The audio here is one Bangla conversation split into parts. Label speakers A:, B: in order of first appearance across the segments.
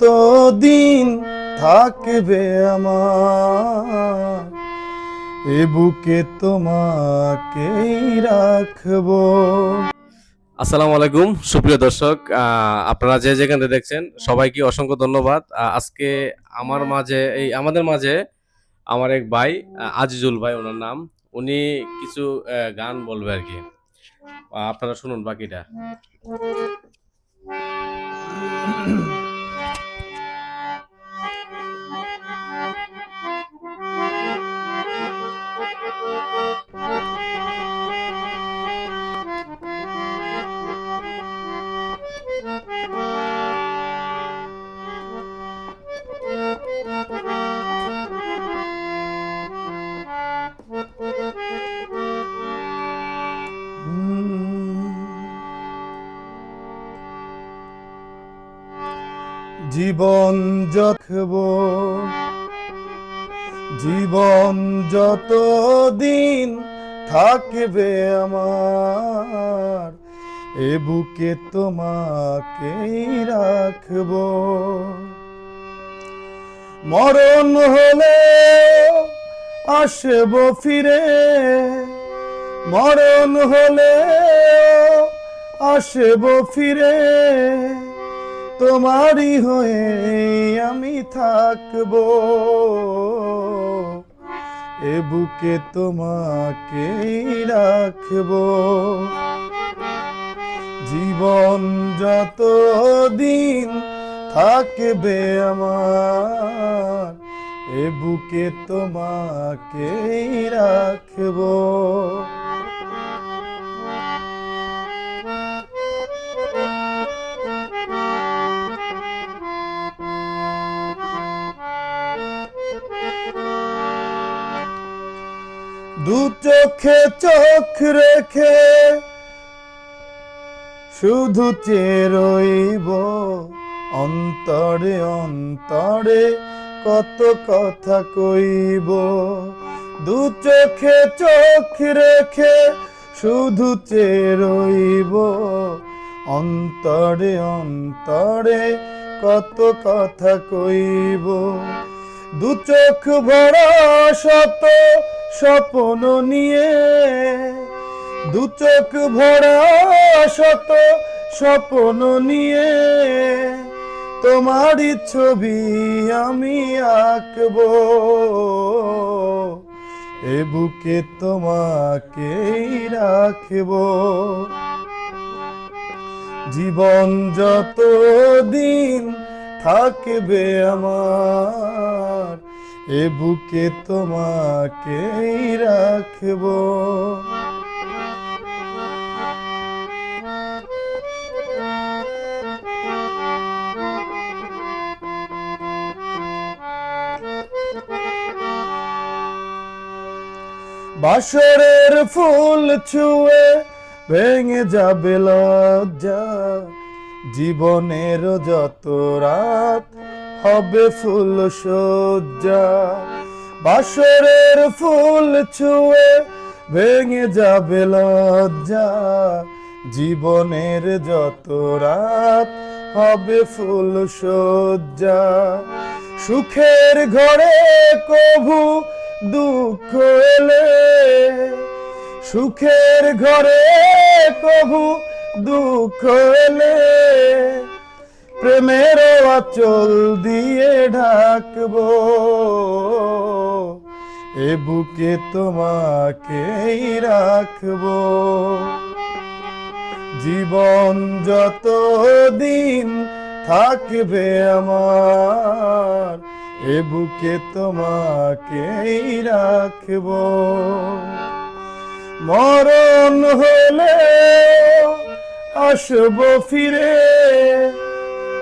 A: যত দিন থাকবে আমার, এ বুকে তোমাকেই রাখব।
B: আসসালামু আলাইকুম, সুপ্রিয় দর্শক আপনারা যে যেখানে দেখছেন, সবাইকে অসংখ্য ধন্যবাদ। আজকে আমার মাঝে, এই আমাদের মাঝে আমার এক ভাই আজিজুল ভাই, ওনার নাম। উনি কিছু গান বলবে আর কি। আপনারা শুনুন বাকিটা।
A: জীবন যখব জীবন যত দিন থাকবে আমার, এ বুকে তোমাকে রাখব। মরণ হলে আসব ফিরে, মরণ হলে আসব ফিরে। তোমারই হয়ে আমি থাকব। এ বুকে তোমাকেই রাখব। জীবন যত দিন থাকবে আমার, এ বুকে তোমাকেই রাখব। দু চোখে চোখ রেখে শুধু চেরইব অন্তরে অন্তরে কত কথা কইব। দু চোখে চোখ রেখে শুধু চেরইব অন্তরে অন্তরে কত কথা কইব। দু চোখ ভরা শত স্বপ্ন নিয়ে দু চোখ ভরা শত স্বপ্ন নিয়ে তোমারই ছবি আমি আঁকবো। এ বুকে তোমাকেই রাখব। জীবন যত দিন থাকবে আমার এ বুকে তোমাকেই রাখব। বাসরের ফুল ছুঁয়ে ভেঙে যাবে লজ্জা। জীবনের যত রাত হবে ফুল সজ্জা। বাসরের ফুল ছুঁয়ে ভেঙে যাবে লজ্জা। জীবনের যত রাত হবে ফুল সজ্জা। সুখের ঘরে কভু দুঃখ এলে, সুখের ঘরে কভু দুঃখ এলে প্রেমের আচল দিয়ে ঢাকবো। এ বুকে তোমাকেই রাখব। জীবন যত দিন থাকবে আমার, এ বুকে তোমাকেই রাখব। মরণ হলে আসব ফিরে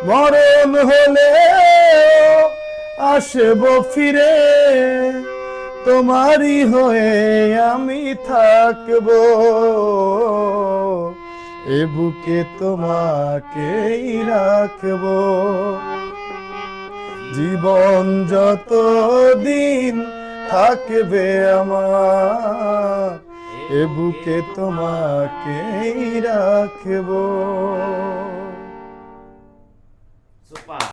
A: মরণ হলে আসব ফিরে, তোমারই হয়ে আমি থাকব। এ বুকে তোমাকেই রাখব। জীবন যত দিন থাকবে আমার, এ বুকে তোমাকেই রাখব।